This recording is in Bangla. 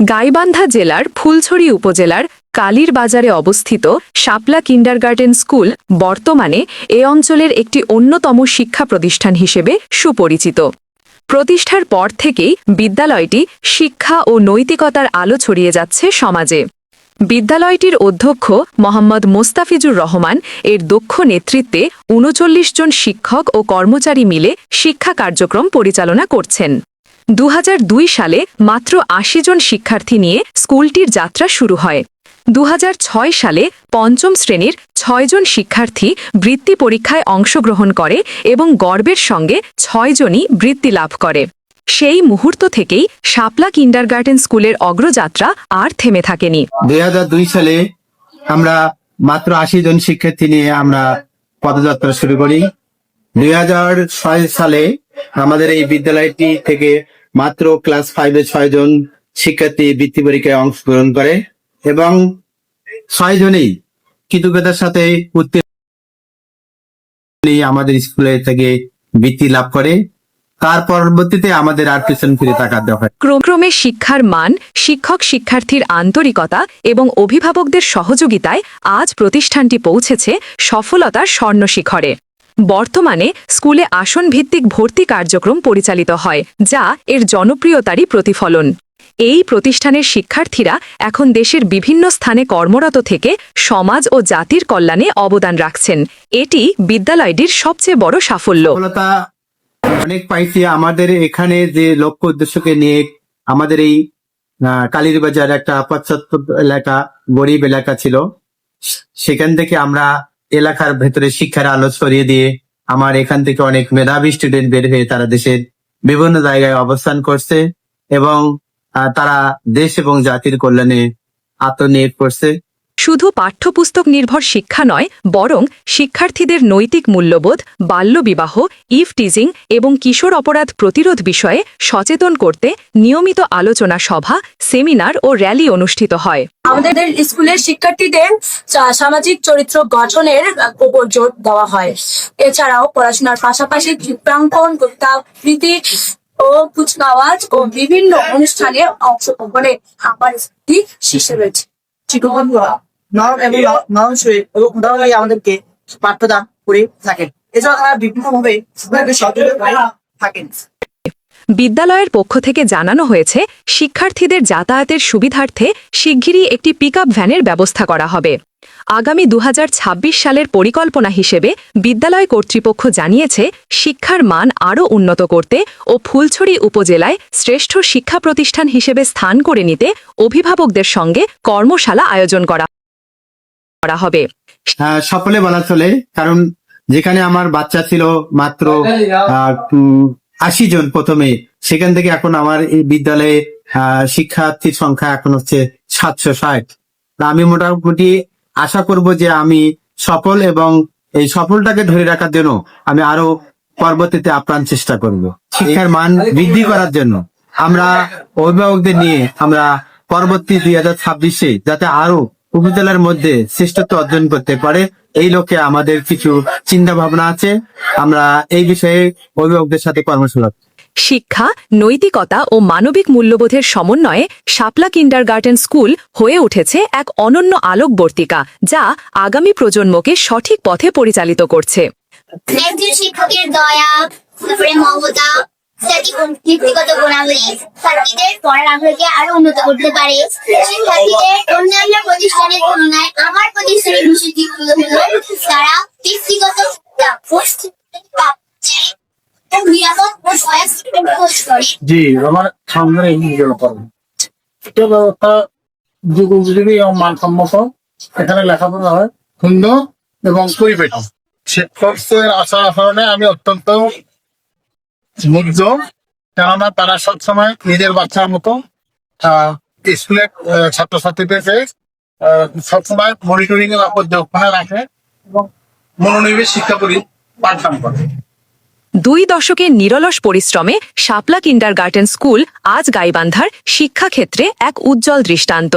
গাইবান্ধা জেলার ফুলছড়ি উপজেলার কালীর বাজারে অবস্থিত শাপলা কিন্ডারগার্টেন স্কুল বর্তমানে এ অঞ্চলের একটি অন্যতম শিক্ষা প্রতিষ্ঠান হিসেবে সুপরিচিত। প্রতিষ্ঠার পর থেকেই বিদ্যালয়টি শিক্ষা ও নৈতিকতার আলো ছড়িয়ে যাচ্ছে সমাজে। বিদ্যালয়টির অধ্যক্ষ মোহাম্মদ মোস্তাফিজুর রহমান এর দক্ষ নেতৃত্বে উনচল্লিশ জন শিক্ষক ও কর্মচারী মিলে শিক্ষা কার্যক্রম পরিচালনা করছেন। দু হাজার দুই সালে মাত্র আশি জন শিক্ষার্থী নিয়ে স্কুলটির যাত্রা শুরু হয়। দু হাজার ছয় সালে পঞ্চম শ্রেণির ছয়জন শিক্ষার্থী বৃত্তি পরীক্ষায় অংশগ্রহণ করে এবং গর্বের সঙ্গে ছয়জনই বৃত্তি লাভ করে। সেই মুহূর্ত থেকেই শাপলা কিন্ডারগার্টেন স্কুলের অগ্রযাত্রা আর থেমে থাকেনি। দুই হাজার দুই সালে আমরা মাত্র আশি জন শিক্ষার্থী নিয়ে আমরা পদযাত্রা শুরু করি। দুই হাজার ছয় সালে আমাদের এই বিদ্যালয়টি থেকে মাত্র ক্লাস ফাইভে ছয় জন শিক্ষার্থী বৃত্তি পরীক্ষায় অংশগ্রহণ করে এবং ছয় জনেই কৃতজ্ঞতার সাথে উত্তীর্ণ আমাদের স্কুলে থেকে বৃত্তি লাভ করে। তার পরবর্তীতে আমাদের আর পিছন ফিরে তাকাতে হয় ক্রমক্রমে শিক্ষার মান, শিক্ষক শিক্ষার্থীর আন্তরিকতা এবং অভিভাবকদের সহযোগিতায় আজ প্রতিষ্ঠানটি পৌঁছেছে সফলতার স্বর্ণশিখরে। বর্তমানে স্কুলে আসন ভিত্তিক ভর্তি কার্যক্রম পরিচালিত হয়, যা এর জনপ্রিয়তারই প্রতিফলন। এই প্রতিষ্ঠানের শিক্ষার্থীরা এখন দেশের বিভিন্ন স্থানে কর্মরত থেকে সমাজ ও জাতির কল্যাণে অবদান রাখছেন। এটি বিদ্যালয়টির সবচেয়ে বড় সাফল্য। অনেক পাইছি। আমাদের এখানে যে লক্ষ্য উদ্দেশ্যকে নিয়ে আমাদের এই কালীরবাজার একটা পাশ্চাত্য এলাকা, গরিব এলাকা ছিল। সেখান থেকে আমরা এলাকার ভেতরে শিক্ষার আলো ছড়িয়ে দিয়ে আমার এখান থেকে অনেক মেধাবী স্টুডেন্ট বের হয়ে তারা দেশের বিভিন্ন জায়গায় অবস্থান করছে এবং তারা দেশ এবং জাতির কল্যাণে আত্মনিয়োগ করছে। শুধু পাঠ্যপুস্তক নির্ভর শিক্ষা নয়, বরং শিক্ষার্থীদের নৈতিক মূল্যবোধ, বাল্যবিবাহ ইভ টিজিং এবং কিশোর অপরাধ প্রতিরোধ বিষয়ে সচেতন করতে নিয়মিত আলোচনা সভা, সেমিনার ও র্যালি অনুষ্ঠিত হয়। আমাদের স্কুলের শিক্ষার্থীদের সামাজিক চরিত্র গঠনের উপর জোর দেওয়া হয়। এছাড়াও পড়াশোনার পাশাপাশি চিত্রাঙ্কন কবিতা ও কুচকাওয়াজ ও বিভিন্ন অনুষ্ঠানে অংশগ্রহণে আমার শীর্ষে রয়েছে নরম এবং নরম শরীর এবং উদাহরণই আমাদেরকে পাঠ্যদান করে থাকেন। এছাড়া তারা বিভিন্নভাবে থাকেন। বিদ্যালয়ের পক্ষ থেকে জানানো হয়েছে শিক্ষার্থীদের যাতায়াতের সুবিধার্থে শিগগিরই একটি পিকআপ ভ্যানের ব্যবস্থা করা হবে। আগামী দু হাজার ছাব্বিশ সালের পরিকল্পনা হিসেবে বিদ্যালয় কর্তৃপক্ষ জানিয়েছে শিক্ষার মান আরও উন্নত করতে ও ফুলছড়ি উপজেলায় শ্রেষ্ঠ শিক্ষা প্রতিষ্ঠান হিসেবে স্থান করে নিতে অভিভাবকদের সঙ্গে কর্মশালা আয়োজন করা করা হবে। হ্যাঁ, সকলে বলা চলে কারণ যেখানে আমার বাচ্চা ছিল মাত্র আশি জন প্রথমে সেখান থেকে এখন আমার এই বিদ্যালয়ে শিক্ষার্থীর সংখ্যা এখন হচ্ছে সাতশো ষাট। আমি মোটামুটি আশা করব যে আমি সফল এবং এই সফলটাকে ধরে রাখার জন্য আমি আরও পরবর্তীতে আপ্রাণ চেষ্টা করব। শিক্ষার মান বৃদ্ধি করার জন্য আমরা অভিভাবকদের নিয়ে আমরা পরবর্তী দুই হাজার ছাব্বিশে যাতে আরও উপজেলার মধ্যে শ্রেষ্ঠত্ব অর্জন করতে পারে এই লক্ষ্যে আমাদের কিছু চিন্তা ভাবনা আছে। আমরা এই বিষয়ে অভিভাবকদের সাথে কর্মশালা শিক্ষা নৈতিকতা ও মানবিক মূল্যবোধের সমন্বয়ে শাপলা কিন্ডারগার্টেন স্কুল হয়ে উঠেছে এক অনন্য আলোকবর্তিকা যা আগামী প্রজন্মকে সঠিক পথে পরিচালিত করছে। একজন শিক্ষকের দয়া মমতা। ব্যক্তিগত গুণাবলী ছাত্রীদের পড়ার আগ্রহকে আরও উন্নত করতে পারে। শিক্ষার্থীদের অন্যান্য প্রতিষ্ঠানের তুলনায় আমার প্রতিষ্ঠানের বিষয়টি হলো তারা ব্যক্তিগত ব্যবস্থা মানসম্মত এখানে হয় সুন্দর এবং আমি অত্যন্ত মুগ্ধ কেননা তারা সবসময় নিজের বাচ্চার মতো স্কুলে ছাত্রছাত্রীদেরকে সবসময় মনিটরিং এর পর্যবেক্ষণে রাখে এবং মনোনিবেশ শিক্ষা করি পাঠদান করে। দুই দশকের নিরলস পরিশ্রমে শাপলা কিন্ডারগার্টেন স্কুল আজ গাইবান্ধার শিক্ষাক্ষেত্রে এক উজ্জ্বল দৃষ্টান্ত।